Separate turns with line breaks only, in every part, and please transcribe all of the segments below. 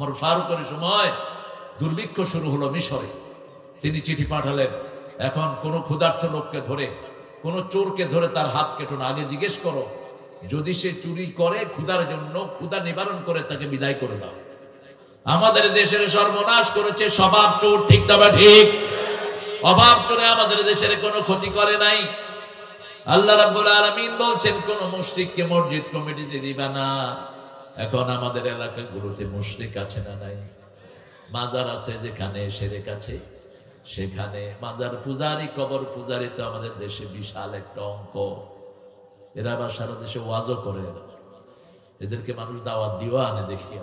আমার ফারুকের সময় দুর্ভিক্ষ শুরু হলো মিশরে। তিনি চিঠি পাঠালেন, এখন কোন ক্ষুধার্থ লোককে ধরে, কোন চোরকে ধরে তার হাত কেটো না। আগে জিজ্ঞেস করো, যদি সে চুরি করে ক্ষুধার জন্য, ক্ষুধা নিবারণ করে তাকে বিদায় করে দাও। আমাদের দেশের সর্বনাশ করেছে স্বভাব চোর, ঠিক তবে ঠিক? অভাব চোরে আমাদের দেশের কোনো ক্ষতি করে নাই। আল্লাহ রাব্বুল আলামিন বলছেন, কোন মুশরিককে মসজিদ কমিটিতে দিবা না। এখন আমাদের এলাকাগুলোতে মুশরিক আছে না নাই? মাজার আছে যেখানে সেরেক আছে, সেখানে মাজার পূজারি কবর পূজারি তো আমাদের দেশে বিশাল একটা অঙ্ক। এরা আবার সারা দেশে ওয়াজও করে এদেরকে মানুষ দাওয়াত দিও আনে দেখি।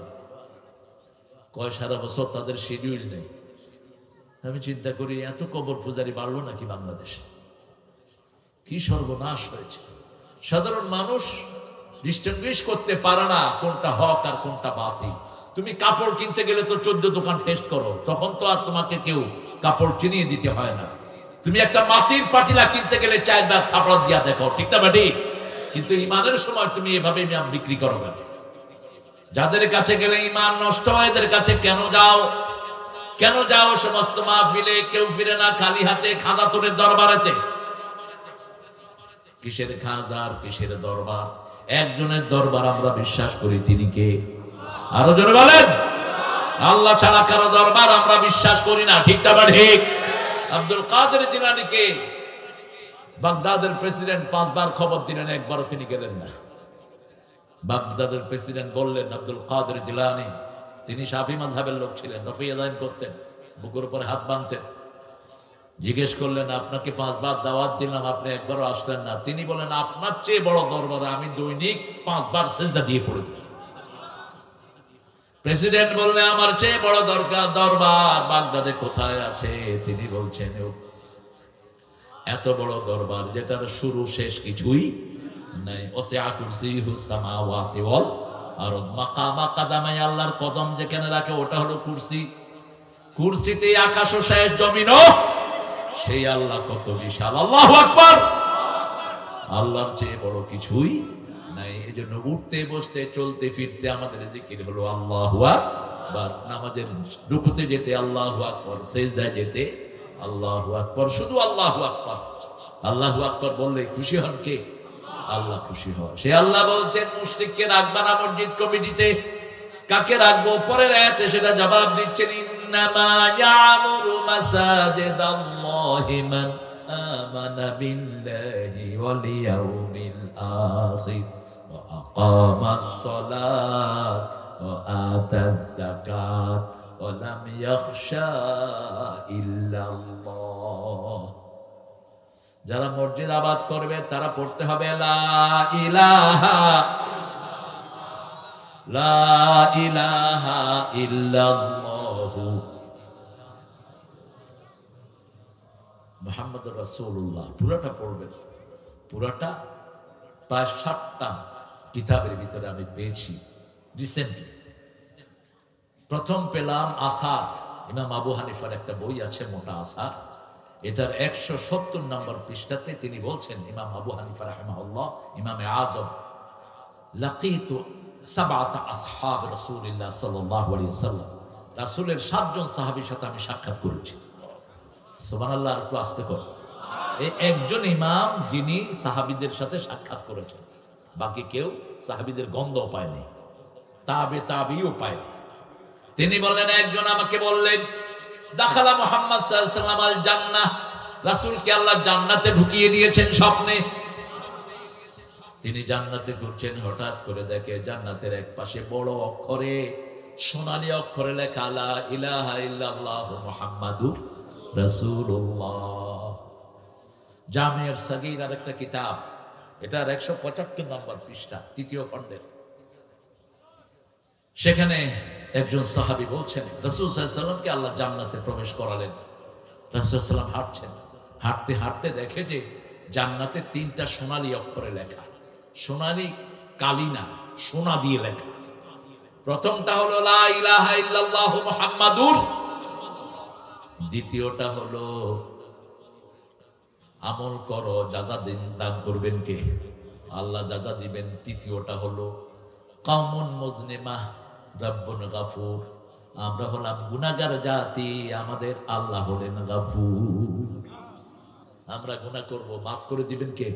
কয় সারা বছর তাদের শিডিউল নেই। আমি চিন্তা করি, এত কবর পূজারি বাড়লো নাকি বাংলাদেশে? কি সর্বনাশ হয়েছে। সাধারণ মানুষ ডিস্টিংগুইশ করতে পারে না কোনটা হক আর কোনটা বাতিল। তুমি কাপড় কিনতে গেলে তো চোদ্দ দোকান টেস্ট করো, তখন তো আর তোমাকে কেউ কাপড় চিনিয়ে দিতে হয় না। তুমি একটা মাটির পাটিলা কিনতে গেলে চার ব্যাগ থাপড়া দিয়া দেখো, ঠিক না বাটি? কিন্তু ইমানের সময় তুমি এভাবে বিক্রি করো কেন? যাদের কাছে গেলে ইমান নষ্ট হয়, এদের কাছে কেন যাও? কেন যাও সমস্ত মাহফিলে? কেউ ফিরে না খালি হাতে খাজা তোরের দরবারেতে। কিসের খাজার কিসের দরবার? একজনের দরবার আমরা বিশ্বাস করি, তিনি কে? আরও জোরে বলেন। আল্লাহ ছাড়া কারও দরবার আমরা বিশ্বাস করি না, ঠিক বা ঠিক? আব্দুল কাদের জিলানিকে বাগদাদের প্রেসিডেন্ট পাঁচবার খবর দিলেন, একবারও তিনি গেলেন না। বাগদাদের প্রেসিডেন্ট বললেন, আব্দুল কাদের জিলানি, তিনি শাফি মাঝহাবের লোক ছিলেন রফি আদায়ন করতেন, বুকুর উপরে হাত বাঁধতেন। জিজ্ঞেস করলেন, আপনাকে পাঁচবার দাওয়াত দিলাম, আপনি একবারও আসলেন না। তিনি বলেন আপনার চেয়ে বড় দরবারে আমি দৈনিক পাঁচবার সেজদা দিয়ে পড়ে দিই প্রেসিডেন্ট বললে, আমার চেয়ে বড় দরকার, দরবার বাগদাদে কোথায় আছে? তিনি বলছেন এত বড় দরবার যেটার শুরু শেষ কিছুই নাই। ওসে আকুরসি হুসামাওয়াতি ওয়াল আর মাকামা কাদামাই আল্লাহর কদম যেখানে রাখে, ওটা হলো কুরসি। কুরসিতে আকাশ ও শেষ, জমিনও সেই আল্লাহ কত বিশাল। আল্লাহ আকবার। আল্লাহর চেয়ে বড় কিছুই নাই। এই জন্য উঠতে, বসতে, চলতে, ফিরতে আমাদের জিকির হলো আল্লাহ আকবার। নামাজের রুকুতে যেতে আল্লাহ আকবর, সেজদায় যেতে আল্লাহ আকবর। শুধু আল্লাহ আকবর। আল্লাহ আকবর বললে খুশি হন কে? আল্লাহ খুশি হয় সে আল্লাহ বলছেন, মুশরিককে রাখবা না মসজিদ কমিটিতে। কাকে রাখব? পরের আয়াতে সেটা জবাব দিচ্ছেন, ইন্নামা ইয়ামুরু মান আমানা বিল্লাহি ওয়াল ইয়াউমিল আখির ওয়া আকামাস সালাত ওয়া আতাজ যাকাত ওয়া লাম ইয়াখশা যারা মসজিদ আবাদ করবে, তারা পড়তে হবে, লা ইলাহা লা ইলাহা ইল্লাল্লাহু। মোহাম্মদ রাসূলুল্লাহ। পুরাটা পড়বেন। পুরাটা প্রায় ষাটটা কিতাবের ভিতরে আমি পেয়েছি রিসেন্টলি প্রথম পেলাম আসার। ইমাম আবু হানিফার একটা বই আছে, মোটা আসার। এটার একশো সত্তর নম্বর পৃষ্ঠাতে তিনি বলছেন, ইমাম আবু হানিফা রহমাউল্লাহ ইমামে আজম, লাকিতু সাবাতা আসহাব রাসূলুল্লাহ আলাইহি সাল্লাম রাসূলের সাতজন সাহাবীর সাথে আমি সাক্ষাৎ করেছি। আর একটু আস্তে কর। এই একজন ইমাম যিনি সাহাবীদের সাথে সাক্ষাৎ করেছেন। বাকি কেউ সাহাবীদের গন্ধ পায়নি। তাবে তাবিও পায়নি। তিনি বললেন, একজন আমাকে বললেন, দাখালা মোহাম্মদ সাল্লাম আল জান্নাহ রাসূলকে আল্লাহ জান্নাতে ঢুকিয়ে দিয়েছেন স্বপ্নে। তিনি জান্নাতে ঘুরছেন হঠাৎ করে দেখে জান্নাতের এক পাশে বড় অক্ষরে, সোনালী অক্ষরে লেখা ইলাহা ইল্লাল্লাহু রাসূলুল্লাহ। আর একটা কিতাব, এটার একশো পঁচাত্তর নম্বর পৃষ্ঠা, তৃতীয় খণ্ডের। সেখানে একজন সাহাবি বলছেন, রসুল আল্লাহ জান্নাতে প্রবেশ করালেন। রসুল হাঁটছেন হাঁটতে হাঁটতে দেখে যে জান্নাতে তিনটা সোনালী অক্ষরে লেখা। সোনালী কালি না, সোনা দিয়ে লেখা। প্রথমটা হলো দ্বিতীয়টা হলো, আমল করো, যা দিন দান করবেন কে? আল্লাহ যা যা দিবেন। তৃতীয়টা হলো কাউমুন মুজনিমাহ রাব্বুন গাফুর। আমরা হলাম গুনাগার জাতি, আমাদের আল্লাহ হলেন গাফুর। আমরা গুনাহ করব, মাফ করে দিবেন কে?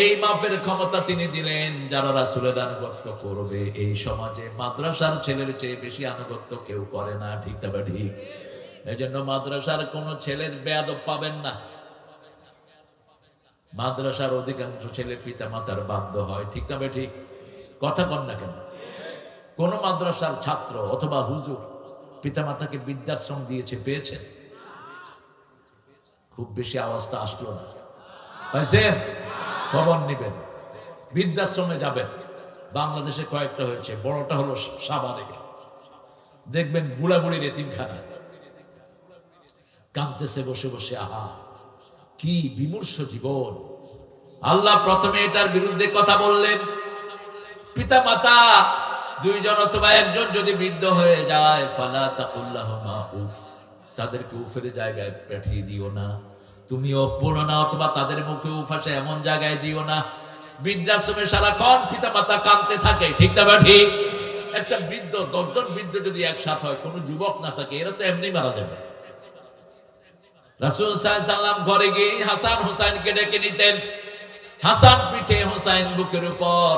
এই মাফের ক্ষমতা তিনি দিলেন, যারা রাসুলের আনুগত্য করবে। এই সমাজে মাদ্রাসার ছেলের চেয়ে বেশি আনুগত্য কেউ করে না, ঠিক তবে ঠিক। এই জন্য মাদ্রাসার কোন ছেলের বেয়াদব পাবেন না। মাদ্রাসার অধিকাংশ ছেলে পিতা মাতার বাধ্য হয়, ঠিক তবে ঠিক কথা কন না কেন? কোন মাদ্রাসার ছাত্র অথবা হুজুর পিতা মাতাকে বৃদ্ধাশ্রম দিয়েছে পেয়েছেন খুব বেশি আওয়াজটা আসলো না। পাইছেন? খবর নিবেন। বৃদ্ধাশ্রমে যাবেন। বাংলাদেশে কয়েকটা হয়েছে, বড়টা হলো সাবারে দেখবেন বুড়া বুড়ির এতিমখানা। কাঁদতেছে, বসে বসে, আহা। কি বিমূর্ষ জীবন। আল্লাহ প্রথমে এটার বিরুদ্ধে কথা বললেন। পিতা মাতা দুইজন অথবা একজন যদি বৃদ্ধ হয়ে যায়, ফালা তাকুল্লাহ উফ, তাদেরকে উফের জায়গায় পাঠিয়ে দিও না। তুমিও পড়ো না, অথবা তাদের মুখে উফাসে এমন জায়গায় দিও না। বৃদ্ধাশ্রমে সারাক্ষণ পিতা মাতা কাঁদতে থাকে, ঠিক না ঠিক একটা বৃদ্ধ, দশজন বৃদ্ধ যদি একসাথে হয়, কোনো যুবক না থাকে, এরা তো এমনি মারা যাবে। রাসুল সাল্লাম ঘরে গিয়ে হাসান হুসাইনকে ডেকে নিতেন। হাসান পিঠে হুসাইন বুকের উপর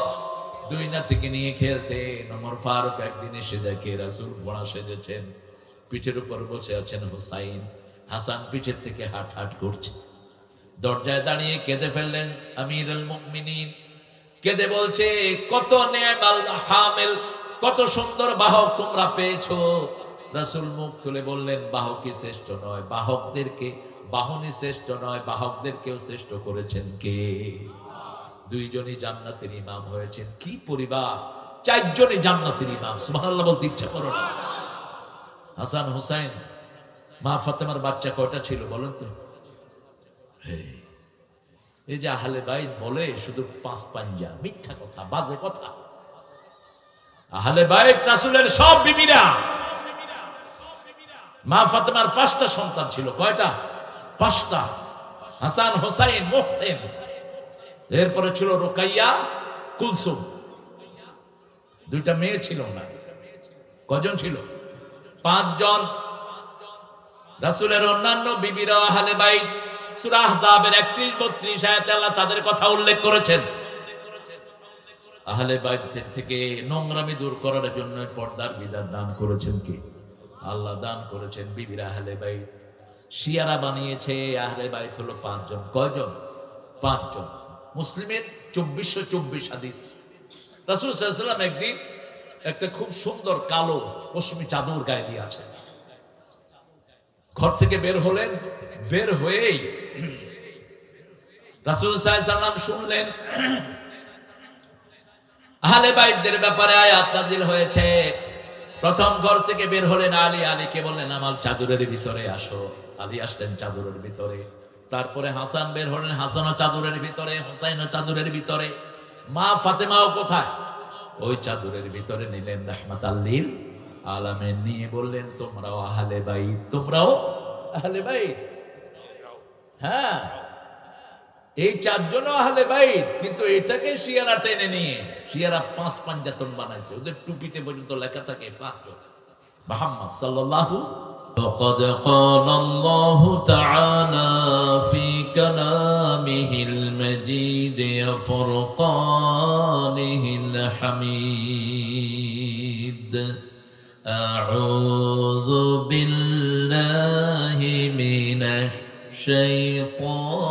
দুই নাতিকে নিয়ে খেলতেন। ওমর ফারুক একদিন এসে দেখে রাসুল বড়া সেজেছেন। পিঠের উপর বসে আছেন হুসাইন। হাসান পিঠের থেকে হাট হাট করছে। দরজায় দাঁড়িয়ে কেঁদে ফেললেন আমির আল মুমিনিন। কেঁদে বলছে, কত নেমাল হামেল, কত সুন্দর বাহক তোমরা পেয়েছ। রাসূল মুখ তুলে বললেন বাহকই শ্রেষ্ঠ নয়? বাহকদেরকে বাহনই শ্রেষ্ঠ নয় বাহকদেরকেও শ্রেষ্ঠ করেছেন কে? দুইজনই জান্নাতের ইমাম হয়েছেন। কি পরিবার? চারজনই জান্নাতের ইমাম। সুবহানাল্লাহ বলতে ইচ্ছা করো না। হাসান হুসাইন মা ফাতেমার বাচ্চা কয়টা ছিল বলেন তো? এই, যে আহলে বাইত বলে শুধু পাঁচ পাঞ্জা মিথ্যা কথা বাজে কথা। আহলে বাইত রাসূলের সব বিবিরা মা ফাতেমার পাঁচটা সন্তান ছিল। কয়টা? পাঁচটা। হাসান, হোসাইন, মোহসেন। এরপরে ছিল রোকাইয়া, কুলসুম। দুইটা মেয়ে ছিল না কজন ছিল? পাঁচজন। রাসূলের অন্যান্য বিবিরা আহলে বাইত সূরা আহজাবের 31 32 আয়াতে আল্লাহ তাদের কথা উল্লেখ করেছেন। আহলে বাইতের থেকে নোংরামি দূর করার জন্য পর্দার বিধান দান করেছেন কি? আল্লাহ দান করেছেন বিবিরা আহলে বাইত। শিয়ারা বানিয়েছে আহলে বাইত হলো পাঁচজন। কয়জন? পাঁচজন। মুসলিমের চব্বিশশো চব্বিশ হাদিস। রাসুল সাল্লাম একদিন একটা খুব সুন্দর কালো পশ্চিমী চাদর গায়ে দিয়ে আছে ঘর থেকে বের হলেন, বের হয়েই রাসুল সাল্লাম শুনলেন, আহলে বাইতদের ব্যাপারে আয়াত নাজিল হয়েছে। প্রথম ঘর থেকে বের হলেন আলী। আলীকে বললেন, আমার চাদরের ভিতরে আসো। আলী আসলেন চাদরের ভিতরে। তারপরে হাসান বের হলেন, হাসানও চাদরের ভিতরে, হোসাইনও চাদরের ভিতরে। মা ফাতেমাও কোথায়? ওই চাদরের ভিতরে নিলেন রহমত আল্লিল আলামের নিয়ে বললেন, তোমরাও আহলে বাইত, তোমরাও আহলে বাইত। হ্যাঁ এই চারজনও আহলে বাইত কিন্তু এটাকে শিয়ারা টেনে নিয়ে শিয়ারা পাঁচ পাঞ্জাতন বানাইছে ওদের টুপিতে পর্যন্ত লেখা থাকে পাঁচজন মোহাম্মদ সাল্লাল্লাহু
وقد قال الله تعالى في كلامه المجيد فرقانه الحميد أعوذ بالله من الشيطان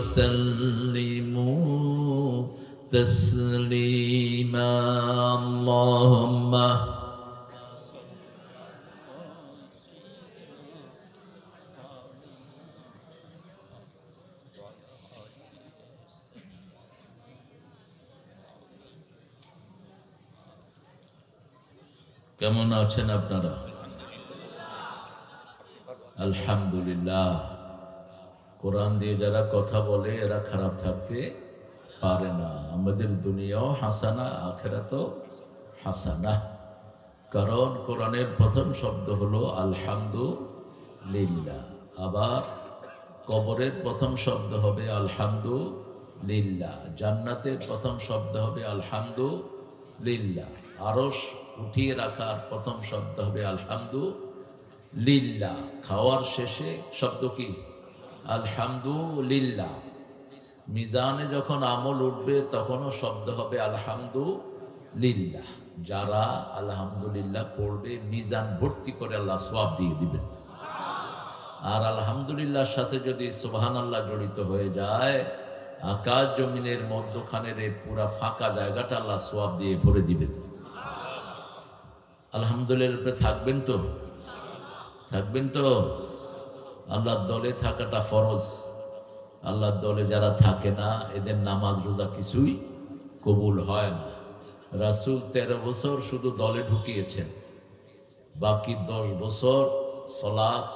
وسلموا
وسلموا تسليما اللهم কেমন আছেন আপনারা আলহামদুলিল্লাহ কোরআন দিয়ে যারা কথা বলে, এরা খারাপ থাকতে পারে না। আমাদের দুনিয়াও হাসানা, আখেরাতও হাসানা। কারণ কোরআনের প্রথম শব্দ হলো আলহামদুলিল্লাহ। আবার কবরের প্রথম শব্দ হবে আলহামদুলিল্লাহ। জান্নাতের প্রথম শব্দ হবে আলহামদুলিল্লাহ। আরস উঠিয়ে রাখার প্রথম শব্দ হবে আলহামদুলিল্লাহ। খাওয়ার শেষে শব্দ কি? আলহামদুলিল্লাহ। মিজানে যখন আমল উঠবে, তখনও শব্দ হবে আলহামদুলিল্লাহ। যারা আলহামদুলিল্লাহ পড়বে, মিজান ভর্তি করে আল্লাহ সোয়াব দিয়ে দিবেন। আর আলহামদুলিল্লাহর সাথে যদি সুবহান আল্লাহ জড়িত হয়ে যায়, আকাশ জমিনের মধ্যখানের এই পুরা ফাঁকা জায়গাটা আল্লাহ সোয়াব দিয়ে ভরে দিবেন। আলহামদুলিল্লাহ থাকবেন তো? থাকবেন তো? আল্লাহর দলে থাকাটা ফরজ। আল্লাহর দলে যারা থাকে না, এদের নামাজ রোজা কিছুই কবুল হয় না। রাসূল তেরো বছর শুধু দলে ঢুকিয়েছেন। বাকি দশ বছর সলাদ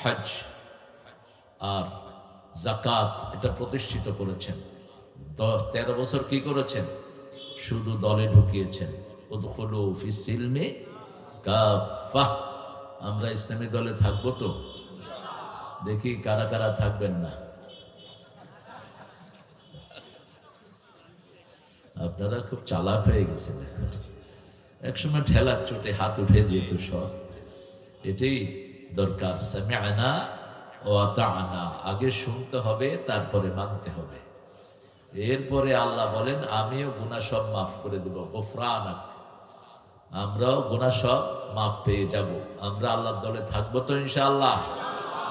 হজ আর জাকাত এটা প্রতিষ্ঠিত করেছেন। দশ, তেরো বছর কি করেছেন? শুধু দলে ঢুকিয়েছেন। উদখুলু ফি সিলমে কাফা আমরা ইসলামী দলে থাকব তো? দেখি কারা কারা থাকবেন না। আপনারা খুব চালাক হয়ে গেছেন একসময় ঠেলার চোটে হাত উঠে যেত সব। এটাই দরকার। আগে শুনতে হবে, তারপরে মানতে হবে। এরপরে আল্লাহ বলেন, আমিও গুনাহ সব মাফ করে দেব। গোফরানাক। আমরাও গুনাহ সব মাফ পেয়ে যাব। আমরা আল্লাহর দলে থাকব তো ইনশাআল্লাহ।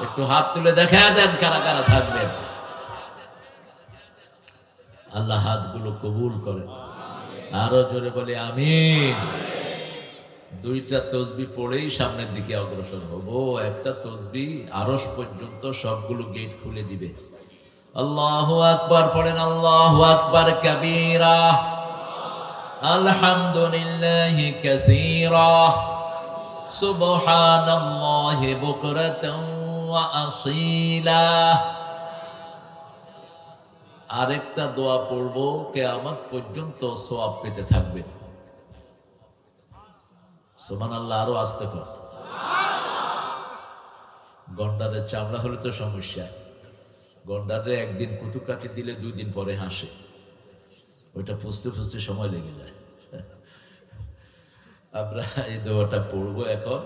একটু হাত তুলে দেখা দেন কারা কারা থাকবেন। আল্লাহ হাতগুলো কবুল করেন। আরও জোরে বলে, আমিন। দুইটা তসবি পড়েই সামনের দিকে অগ্রসর হব। একটা তসবি আরস পর্যন্ত সবগুলো গেট খুলে দিবে। আল্লাহু আকবার পড়েন, আল্লাহু আকবার কবীরা। আলহামদুলিল্লাহি কাসীরা। সুবহানাল্লাহি বুকরাতান আসীলা আরেকটা দোয়া পড়ব, কেয়ামত পর্যন্ত সোয়াব পেতে থাকবেন সোমান আল্লাহ আরও আসতে কর। গন্ডারের চামড়া হলে তো সমস্যা। গন্ডারে একদিন কুটুকাটি দিলে দুই দিন পরে হাসে। ওইটা ফুসতে ফুসতে সময় লেগে যায়। আমরা এই দোয়াটা পড়ব এখন।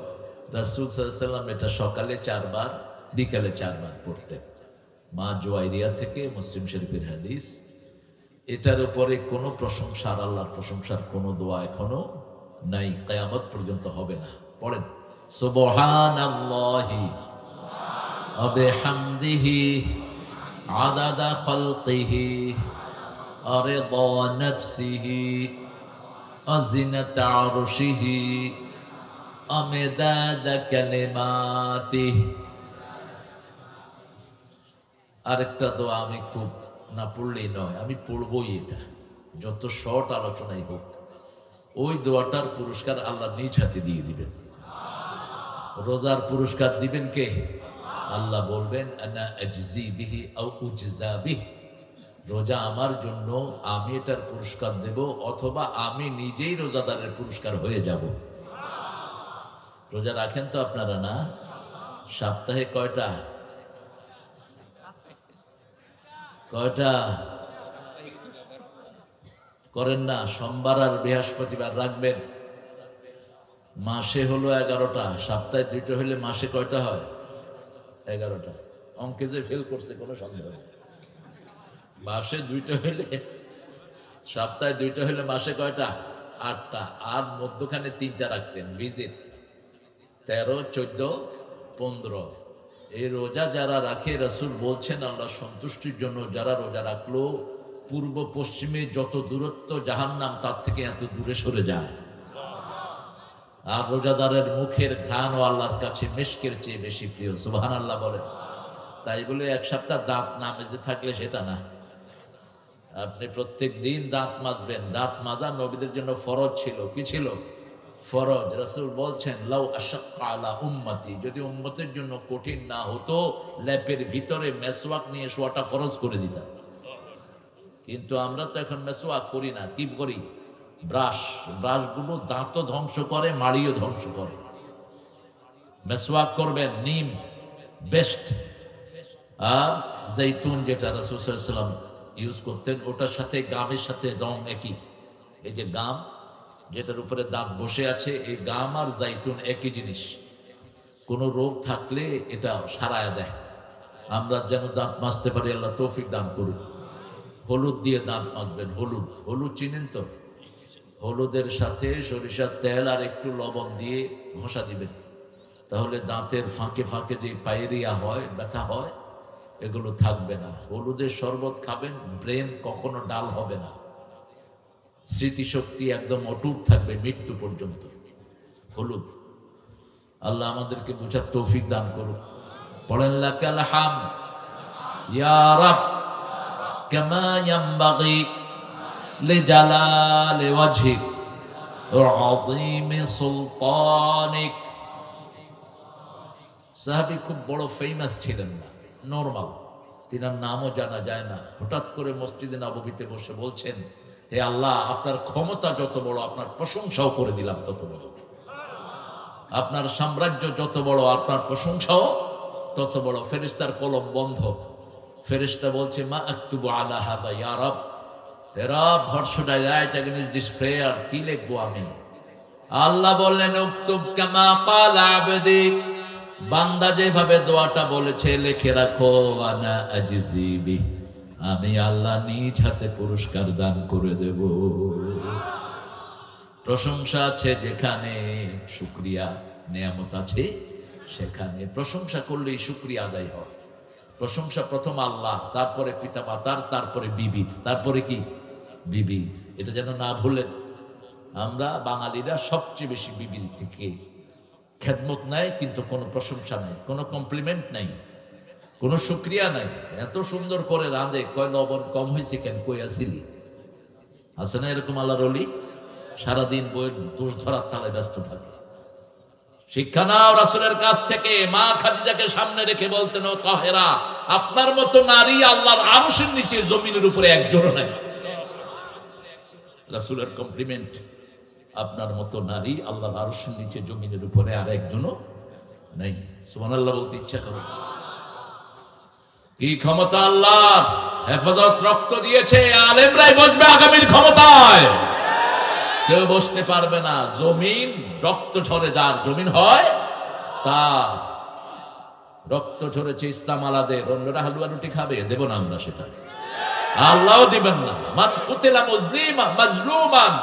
রাসুল সাল্লাম এটা সকালে চারবার বিকালে চারবার পড়তেন মা জোয়াইরিয়া থেকে মুসলিম শরীফের হাদিস এটার উপরে কোনো প্রশংসা আর আল্লাহর প্রশংসার কোনো দোয়া এখনো নাই কেয়ামত পর্যন্ত হবে না পড়েন সুবহানাল্লাহি وبحمده عدد خلقه ورضا نفسه وزنة عرشه ومداد كلماته আরেকটা দোয়া আমি খুব না পড়লেই নয়, আমি পড়বই এটা। যত শর্ট আলোচনাই হোক, ওই দোয়াটার পুরস্কার আল্লাহ নিজ হাতে দিয়ে দিবেন। রোজার পুরস্কার দিবেন কে? আল্লাহ বলবেন রোজা আমার জন্য আমি এটার পুরস্কার দেব, অথবা আমি নিজেই রোজাদারের পুরস্কার হয়ে যাব। রোজা রাখেন তো আপনারা না? সপ্তাহে কয়টা? কয়টা? করেন না, সোমবার আর বৃহস্পতিবার রাখবেন। মাসে হলো এগারোটা, সপ্তাহে দুইটা হলে মাসে কয়টা হয়? এগারোটা। অঙ্কে যে ফেল করছে, কোনো সন্দেহ মাসে দুইটা হলে সপ্তাহে দুইটা হলে মাসে কয়টা? আটটা। আর মধ্যখানে তিনটা রাখতেন, ভিজিট। তেরো, চোদ্দ, পনেরো। এই রোজা যারা রাখে, রাসূল বলছেন, আল্লাহ সন্তুষ্টির জন্য যারা রোজা রাখল, পূর্ব পশ্চিমে যত দূরত্ব জাহান্নাম, তার থেকে এত দূরে সরে যায়। আর রোজাদারের মুখের ঘ্রাণ ও আল্লাহর কাছে মেশকের চেয়ে বেশি প্রিয় সুবহান আল্লাহ বলেন। তাই বলে এক সপ্তাহ দাঁত না মেজে থাকলে সেটা না। আপনি প্রত্যেক দিন দাঁত মাজবেন। দাঁত মাজা নবীদের জন্য ফরজ ছিল। কি ছিল? ফরজ। রাসূল বলছেন, লাউ আলা উম্মতি। যদি উম্মতের জন্য কঠিন না হতো, ল্যাপের ভিতরে মেসওয়াক নিয়ে শোয়াটা ফরজ করে দিতাম। কিন্তু আমরা তো এখন মেসওয়াক করি না, কি করি? ব্রাশ। ব্রাশগুলো দাঁতও ধ্বংস করে, মাড়িও ধ্বংস করে। মেসওয়াক করবেন, নিম, বেস্ট। আর জৈতুন যেটা রাসুসাল্লাম ইউজ করতেন, ওটার সাথে গামের সাথে রং একই। এই যে গাম যেটার উপরে দাঁত বসে আছে, এই গাম আর জাইতুন একই জিনিস। কোনো রোগ থাকলে এটা সারায় দেয়। আমরা যেন দাঁত মাজতে পারি, আল্লাহ তৌফিক দান করুন হলুদ দিয়ে দাঁত মাজবেন, হলুদ। হলুদ চিনেন তো? হলুদের সাথে সরিষার তেল আর একটু লবণ দিয়ে ঘষা দিবেন। তাহলে দাঁতের ফাঁকে ফাঁকে যে পায়েরিয়া হয়, ব্যথা হয়, এগুলো থাকবে না। হলুদের শরবত খাবেন, ব্রেন কখনো ডাল হবে না। স্মৃতিশক্তি একদম অটুট থাকবে মৃত্যু পর্যন্ত। হলুদ। আল্লাহ আমাদেরকে বোঝার তৌফিক দান করুন। পড়েন, লাকাল হাম। ইয়া রাব, কামা ইয়ামবাগি লিজালালি ওয়াজহিক আযীমি সুলতানিক। সাহাবী খুব বড় ফেমাস ছিলেন না। নরমাল তিনার নামও জানা যায় না। হঠাৎ করে মসজিদে নববীতে বসে বলছেন হে আল্লাহ, আপনার ক্ষমতা যত বড়, আপনার প্রশংসাও করে দিলাম তত বড়। আপনার সাম্রাজ্য যত বড়, আপনার প্রশংসাও তত বড়। ফেরিস্তার কলম বন্ধ। ফেরিস্তা বলছে, মা আক্তুবু আলা হাদা ইয়া রব। হে রব ভরসুডা রাইট এগেইনস্ট দিস প্রেয়ার, কি লিখব আমি? আল্লাহ বললেন, উক্তুব কামা কাল আবদি। বান্দা যেভাবে দোয়াটা বলেছে, লিখে রাখো, আনা আজিজিবি আমি আল্লাহ নিজ হাতে পুরস্কার দান করে দেব। প্রশংসা আছে যেখানে শুক্রিয়া, নিয়ামত আছে সেখানে। প্রশংসা করলেই শুক্রিয়া আদায় হয়। প্রশংসা প্রথম আল্লাহ, তারপরে পিতা মাতার তারপরে বিবি, তারপরে কি? বিবি। এটা যেন না ভুলেন আমরা বাঙালিরা সবচেয়ে বেশি বিবির থেকে খেদমত নাই, কিন্তু কোনো প্রশংসা নাই, কোনো কমপ্লিমেন্ট নাই। কোনো শুক্রিয়া নাই। এত সুন্দর করে রাঁধে। কয়, লবণ কম হয়েছে কেন? কই আসিলি? আছে না এরকম আল্লাহর অলি সারাদিন বই দোষ ধরার তালে ব্যস্ত থাকে। শিক্ষা নাও রাসুলের কাছ থেকে। মা খাদিজাকে সামনে রেখে বলতেন, ও আপনার মতো নারী আল্লাহর আরশের নিচে জমিনের উপরে একজনও নাই। রাসুলের কমপ্লিমেন্ট আপনার মতো নারী আল্লাহর আরশের নিচে জমিনের উপরে আর একজনও নেই। সুবহানাল্লাহ বলতে ইচ্ছা করো। কি ক্ষমতা আল্লাহ? হেফাজত রক্ত দিয়েছে, আলেমরাই বসবে আগামীর ক্ষমতায়। কেউ বসতে পারবে না। জমিন, রক্ত ঝরে যার জমিন হয়, তার রক্ত ঝরেছে ইসলাম আলাদের অন্যরা হালুয়া রুটি খাবে? দেব না আমরা সেটা। আল্লাহও দিবেন না। মান কুতিলা মুজলিমা, মাজলুমান।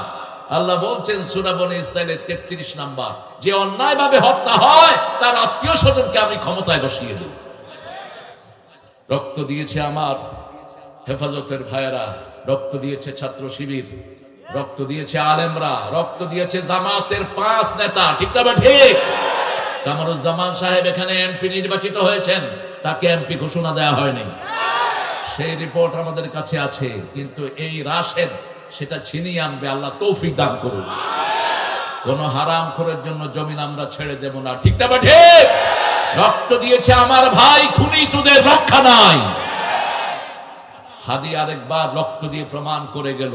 আল্লাহ বলছেন সুরাবনে ইসরায়েলের তেত্রিশ নাম্বার, যে অন্যায় ভাবে হত্যা হয়, তার আত্মীয় স্বজনকে আমি ক্ষমতায় বসিয়ে দিই রক্ত দিয়েছে আমার হেফাজতের ভাইয়েরা, রক্ত দিয়েছে ছাত্র শিবির, রক্ত দিয়েছে আলেমরা, রক্ত দিয়েছে জামাতের পাঁচ নেতা, ঠিক তবে ঠিক। কামরুজ্জামান সাহেব এখানে এমপি নির্বাচিত হয়েছেন, তাকে এমপি ঘোষণা দেওয়া হয়নি। সেই রিপোর্ট আমাদের কাছে আছে, কিন্তু এই রাশেদ সেটা ছিনিয়ে আনবে, আল্লাহ তৌফিক দান করুন কোন হারাম খোরের জন্য জমিন আমরা ছেড়ে দেব না, ঠিক তবে ঠিক। রক্ত দিয়েছে আমার ভাই, খুনি, তোদের রক্ষা নাই। হাদি আরেকবার রক্ত দিয়ে প্রমাণ করে গেল।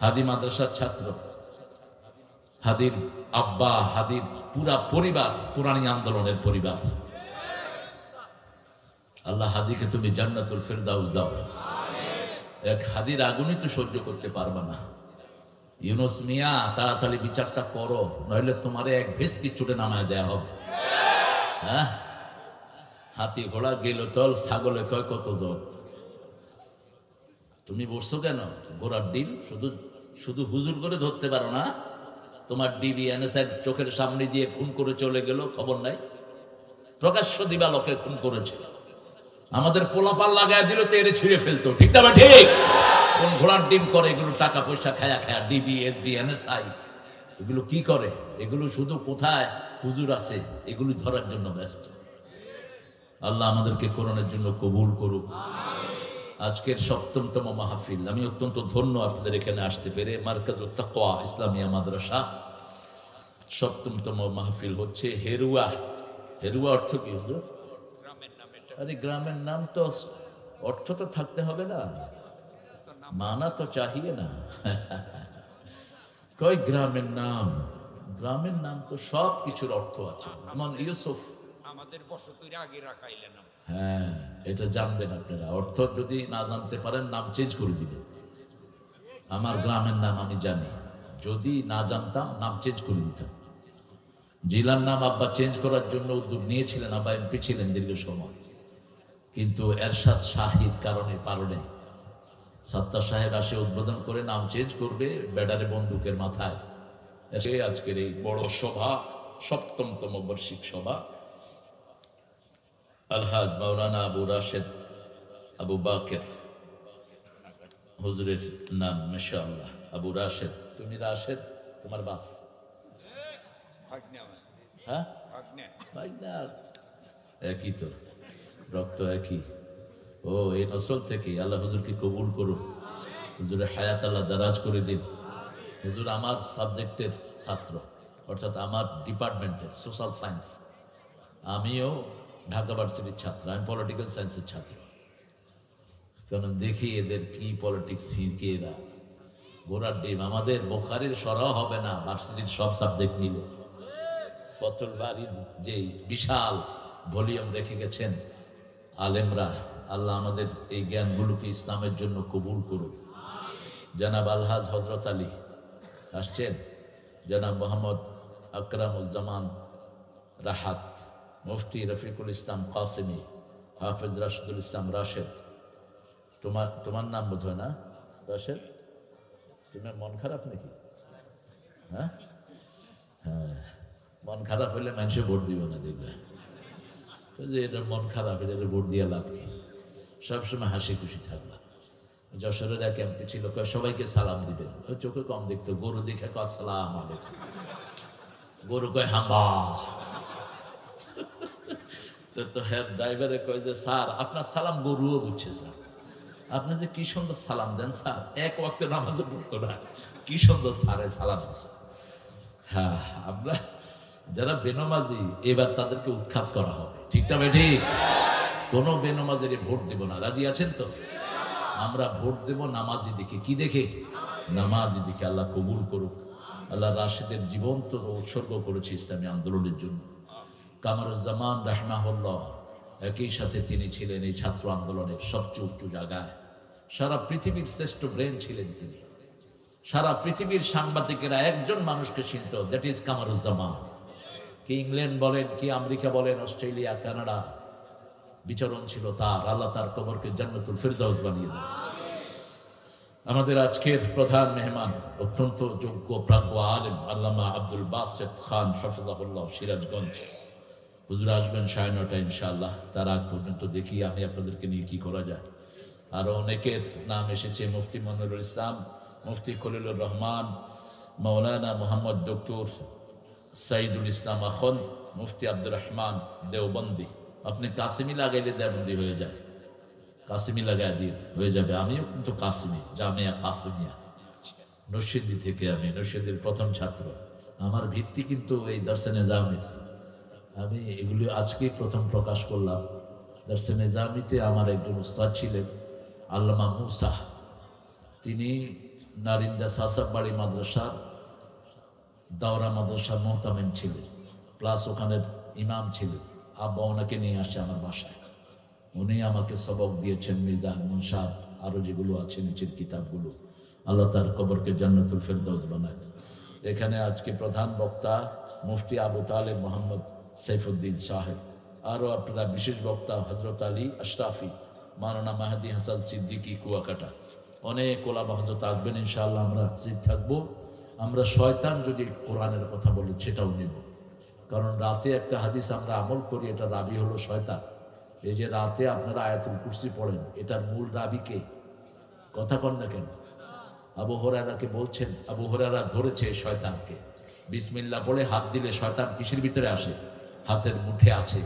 হাদি মাদ্রাসার ছাত্র। হাদির আব্বা, হাদির পুরা পরিবার কোরআনী আন্দোলনের পরিবার। আল্লাহ হাদিকে তুমি জান্নাতুল ফেরদাউস দাও। এক হাদির আগুনই তো সহ্য করতে পারবা না। ইউনুস মিয়া, তাড়াতাড়ি বিচারটা করো, নইলে তোমারে এক ভেসকি ছুটে নামায় দেয়া হবে। হ্যাঁ? হাতি ঘোড়া গেল তল ছাগলে কয় কত জল তুমি বসছো কেন? ঘোড়ার ডিম? শুধু শুধু হুজুর করে ধরতে পারো না? তোমার ডিবি এনএসআই চোখের সামনে দিয়ে খুন করে চলে গেল, খবর নাই? প্রকাশ্য দিবালোকে খুন করেছে। আমাদের পোলাপাল লাগায় দিল, তো এরে ছিঁড়ে ফেলতো। ঠিক না ঠিক? কোন ঘোড়ার ডিম করে, এগুলো টাকা পয়সা খায়া খায়া, ডিবি, এসবি, এনএসআই এগুলো কি করে? এগুলো শুধু কোথায়? হুজুর আছে, এগুলো ধরার জন্য ব্যস্ত। আল্লাহ আমাদেরকে করণের জন্য কবুল করুক। আজকের সপ্তমতম মাহফিল, আমি অত্যন্ত ধন্য আপনাদের এখানে আসতে পেরে। মার্কাজ তাকওয়া, ইসলামিয়া মাদ্রাসা। সপ্তমতম মাহফিল হচ্ছে হেরুয়া। হেরুয়া অর্থ কি, হুজুর? আরে, গ্রামের নাম তো অর্থ তো থাকতে হবে না। মানা তো চাহিয়ে না। কয় গ্রামের নাম? গ্রামের নাম তো সব কিছুর অর্থ আছে। যেমন ইউসুফ।
আমাদের বসতির আগে রাখাইলেন
হ্যাঁ এটা জানবেন আপনারা। অর্থ যদি না জানতে পারেন নাম চেঞ্জ করে দিবেন। আমার গ্রামের নাম আমি জানি। যদি না জানতাম নাম চেঞ্জ করে দিতাম। জেলার নাম আব্বা চেঞ্জ করার জন্য উদ্যোগ নিয়েছিলেন আব্বা এমপি ছিলেন দীর্ঘ সময়। কিন্তু এরশাদ শাহির কারণে পারণে সত্তা সাহেব আসে উদ্বোধন করে নাম চেঞ্জ করবে বেডারে বন্দুকের মাথায়। এসে আজকের এই বড় সভা সপ্তমতম বার্ষিক সভা। আলহাজ মাওলানা আবু রাশেদ আবু বাকের হুজুরের নাম মাশাআল্লাহ। আবু রাশেদ তুমি রাশেদ তোমার বাপ। হ্যাঁ? একই তো রক্ত একই। ও, এই নসল থেকে আল্লাহ হুজুরকে কবুল করুন। হুজুরের হায়াত আল্লাহ দারাজ করে দিন। হুজুর আমার সাবজেক্টের ছাত্র, অর্থাৎ আমার ডিপার্টমেন্টের, সোশ্যাল সায়েন্স। আমিও ঢাকা ভার্সিটির ছাত্র, আমি পলিটিক্যাল সায়েন্সের ছাত্র। কারণ দেখি এদের কি পলিটিক্স ছিরকে এরা। ঘোড়ার ডিম, আমাদের বোখারের সরাও হবে না, ভার্সিটির সব সাবজেক্ট নিলে। ফতুল বাড়ির যে বিশাল ভলিউম রেখে গেছেন আলেমরা আল্লাহ আমাদের এই জ্ঞানগুলোকে ইসলামের জন্য কবুল করুক। জানাব আলহাজ হজরত আলী, আসছেন? জানাব মোহাম্মদ আকরামুজ্জামান রাহাত, মুফতি রফিকুল ইসলাম কাসিমি, হাফেজ রাশিদুল ইসলাম রাশেদ। তোমার তোমার নাম বোধ হয় না? রাশেদ? তোমার মন খারাপ নাকি? হ্যাঁ? হ্যাঁ মন খারাপ হলে মানুষে ভোট দিব না দেখবে। যে এটা মন খারাপ এটা ভোট দিয়ে লাভ কি? সবসময় হাসি খুশি থাকবা। যশোরের এক এমপি ছিল সবাইকে সালাম দিবেন। চোখে কম দেখতো, গরু দেখে কয় গরু কয়, হাম্বা। তো তো হ্যাঁ ড্রাইভারে কয় যে, স্যার, আপনার সালাম গরুও বুঝছে, স্যার। আপনি যে কি সুন্দর সালাম দেন, স্যার, এক নামাজে পড়তো না। কি সুন্দর স্যারের সালাম আছে হ্যাঁ আমরা যারা বেনমাজি, এবার তাদেরকে উৎখাত করা হবে। ঠিক? কোনো বেনমাজের ভোট দেব না। রাজি আছেন তো? আমরা ভোট দেব নামাজি দেখে। কি দেখে? নামাজি দেখে আল্লাহ কবুল করুক। আল্লাহ রাশেদের জীবন তো উৎসর্গ করেছে ইসলামী আন্দোলনের জন্য। কামারুজ্জামান রাহমাহুল্লাহ, একই সাথে তিনি ছিলেন এই ছাত্র আন্দোলনের সবচেয়ে উচ্চ জায়গায়। সারা পৃথিবীর শ্রেষ্ঠ ব্রেন ছিলেন তিনি। সারা পৃথিবীর সাংবাদিকেরা একজন মানুষকে চিনত, দ্যাট ইজ কামারুজ্জামান। কি ইংল্যান্ড বলেন, কি আমেরিকা বলেন, অস্ট্রেলিয়া, কানাডা বিচরণ ছিল তার। আল্লাহ তার কবরকে জান্নাতুল ফিরদাউস বানিয়ে দেন। আমাদের আজকের প্রধান মেহমান, অত্যন্ত যোগ্য, প্রাজ্ঞ আলেম আল্লামা আব্দুল বাসেদ খান হাফিজাহুল্লাহ সিরাজগঞ্জ। হুজুর আসবেন সাড়ে নটা ইনশাআল্লাহ। তার আগ পর্যন্ত দেখি আমি আপনাদেরকে নিয়ে কি করা যায়। আরও অনেকের নাম এসেছে, মুফতি মনিরুল ইসলাম, মুফতি খলিলুর রহমান মৌলানা মোহাম্মদ ডক্টর সাইদুল ইসলাম আখন্দ, মুফতি আব্দুর রহমান দেওবন্দি। আপনি কাসিমি লাগাইলে দেওবন্দি হয়ে যায়। কাসিমি লাগাই দিয়ে হয়ে যাবে। আমিও কিন্তু কাসিমি, জামিয়া কাসিমিয়া। নরসিদ্দি থেকে আমি নরসিদ্দির প্রথম ছাত্র। আমার ভিত্তি কিন্তু এই দর্শনে জামির আমি এগুলি আজকেই প্রথম প্রকাশ করলাম। দর্শনে জামিতে আমার একজন উস্তাদ ছিলেন, আল্লামা মুসা। তিনি নারিন্দা সাসাববাড়ি মাদ্রাসার দাওরা মাদ্রাসার মোহতামিম ছিলেন, প্লাস ওখানের ইমাম ছিলেন। আব্বা ওনাকে নিয়ে আসছে আমার বাসায়। উনি আমাকে সবক দিয়েছেন মিজান মুনসাদ আরও যেগুলো আছে নিচের কিতাবগুলো। আল্লাহ তার কবরকে জান্নাতুল ফেরদৌস বানায় এখানে আজকে প্রধান বক্তা মুফতি আবু তালেব মোহাম্মদ সৈফুদ্দিন সাহেব। আরও আপনারা বিশেষ বক্তা হজরত আলী আশরাফি, মাওলানা মাহাদি হাসান সিদ্দিকী কুয়াকাটা। অনেক ওলামা হজরত আসবেন ইনশাআল্লাহ, আমরা হাজির থাকব। আমরা শয়তান যদি কোরআনের কথা বলি সেটাও নেব। কারণ রাতে একটা হাদিস আমরা আমল করি, এটা দাবি হলো শয়তান। এই যে রাতে আপনারা আয়াতুল কুরসি পড়েন, এটার মূল দাবি কে? কথা কন না কেন? আবু হরারাকে বলছেন, আবু হরারা ধরেছে শয়তানকে। বিসমিল্লা বলে হাত দিলে শয়তান কিসের ভিতরে আসে? হাতের মুঠে আছে।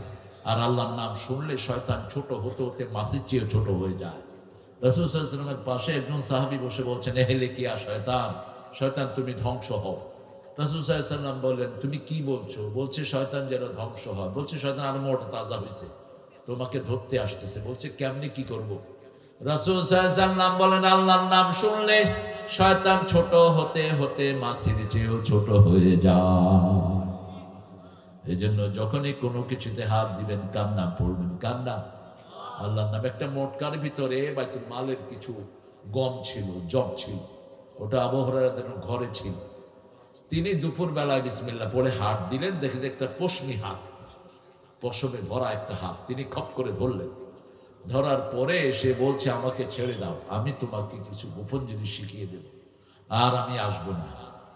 আর আল্লাহর নাম শুনলে শয়তান ছোট হতে হতে মাসির চেয়েও ছোট হয়ে যায়। রসুল সাল্লামের পাশে একজন সাহাবি বসে বলছেন এহেলে কি আর শয়তান শয়তান তুমি ধ্বংস হও। রসুল সাল্লাম বললেন, তুমি কি বলছো? বলছে, শয়তান যেন ধ্বংস হয়। বলছে, শয়তান আরও মোটা তাজা হয়েছে তোমাকে ধরতে আসতেছে। বলছে, কেমনি কি করব। রসুল সাল্লাম বলেন, আল্লাহর নাম শুনলে শয়তান ছোট হতে হতে মাসির চেয়েও ছোট হয়ে যায়। এই জন্য যখনই কোনো কিছুতে হাত দিবেন কার নাম পড়বেন। কার নাম আল্লাহর নাম একটা মোটকার ভিতরে বাইতুল মালের কিছু গম ছিল, জব ছিল। ওটা আবহাওয়ার ঘরে ছিল। তিনি দুপুর বেলায় বিসমিল্লা পড়ে হাত দিলেন, দেখে যে একটা পশমি হাত, পশমে ভরা একটা হাত। তিনি খপ করে ধরলেন। ধরার পরে সে বলছে, আমাকে ছেড়ে দাও, আমি তোমাকে কিছু গোপন জিনিস শিখিয়ে দেব, আর আমি আসব না।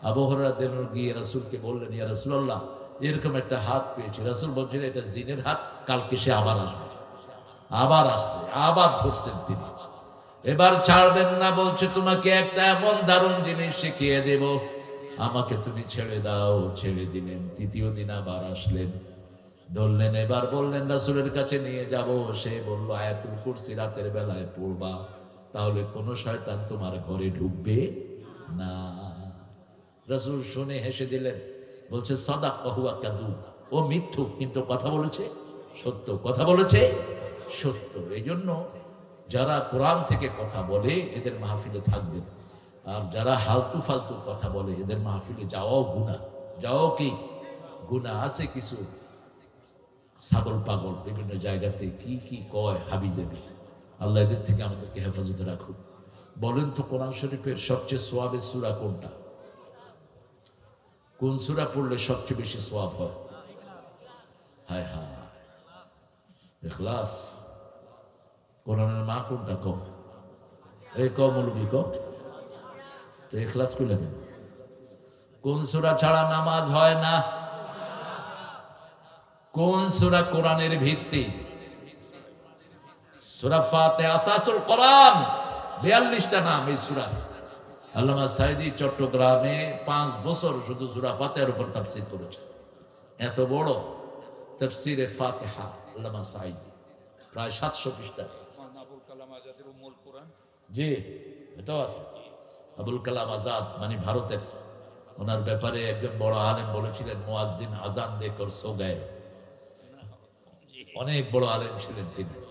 আবহাওয়া দেন গিয়ে রাসুলকে বললেন, ইয়া রাসুল্লাহ এরকম একটা হাত পেয়েছি। রাসুল বলছেন, এটা জিনের হাত, কালকে সে আবার আসবে। আবার আসছে, আবার ধরছেন তিনি। এবার ছাড়বেন না বলছে, তোমাকে একটা এমন দারুণ জিনিস শিখিয়ে দেব আমাকে তুমি ছেড়ে দাও, ছেড়ে দিলেন। তৃতীয় দিন আবার আসলেন। ধরলেন, এবার বললেন, রাসুলের কাছে নিয়ে যাব। সে বলল, আয়াতুল কুরসি রাতের বেলায় পড়বা, তাহলে কোনো শয়তান তোমার ঘরে ঢুকবে না। রাসুল শুনে হেসে দিলেন, বলছে সদা কহুয়া কাদু ও মিথ্যু, কিন্তু কথা বলেছে সত্য, কথা বলেছে সত্য। এই জন্য যারা কোরআন থেকে কথা বলে, এদের মাহফিলে থাকবেন। আর যারা হালতু ফালতু কথা বলে, এদের মাহফিলে যাওয়াও গুণা যাওয়াও কি? গুণা আছে কিছু। ছাগল, পাগল, বিভিন্ন জায়গাতে কি কি কয় হাবি যাবি আল্লাহ এদের থেকে আমাদেরকে হেফাজতে রাখুন বলেন তো কোরআন শরীফের সবচেয়ে সোয়াবের সুরা কোনটা? কোন সুরা পড়লে সবচেয়ে বেশি সোয়াব হয়? হায় হায়। এখলাস কোরআনের মা কোনটা কম? এই কম কম। তো এখলাস করলে কেন কোন সুরা ছাড়া নামাজ হয় না? কোন সুরা কোরআনের ভিত্তি? সুরা ফাতে আসাসুল কোরআন বিয়াল্লিশটা নাম এই সুরা। আল্লামা সাইদি চট্টগ্রামে পাঁচ বছর শুধু সুরা ফাতেহার উপর তাফসির করেছে। এত বড় তাফসিরে ফাতেহা আল্লামা সাইদি প্রায় সাতশো
কোরআন।
জি এটাও আছে। আবুল কালাম আজাদ মানে ভারতের। ওনার ব্যাপারে একজন বড় আলেম বলেছিলেন, মোয়াজ্জিন আজান দেখর সো গায়ে। অনেক বড় আলেম ছিলেন তিনি।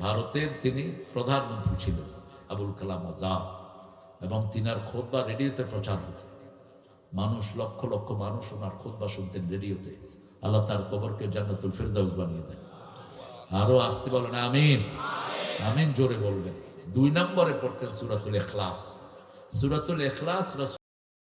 ভারতের তিনি প্রধানমন্ত্রী ছিলেন আবুল কালাম আজাদ। এবং তিনার খোদবা রেডিওতে প্রচার হতো। মানুষ, লক্ষ লক্ষ মানুষ ওনার খোদবা শুনতেন রেডিওতে। আল্লাহ তার কবরকে জান্নাতুল ফেরদাউস বানিয়ে দেন। আরও আসতে বলেন, আমিন। আমিন জোরে বলবেন। দুই নম্বরে পড়তেন সুরাতুল এখলাস সুরাতুল এখলাস রাসূল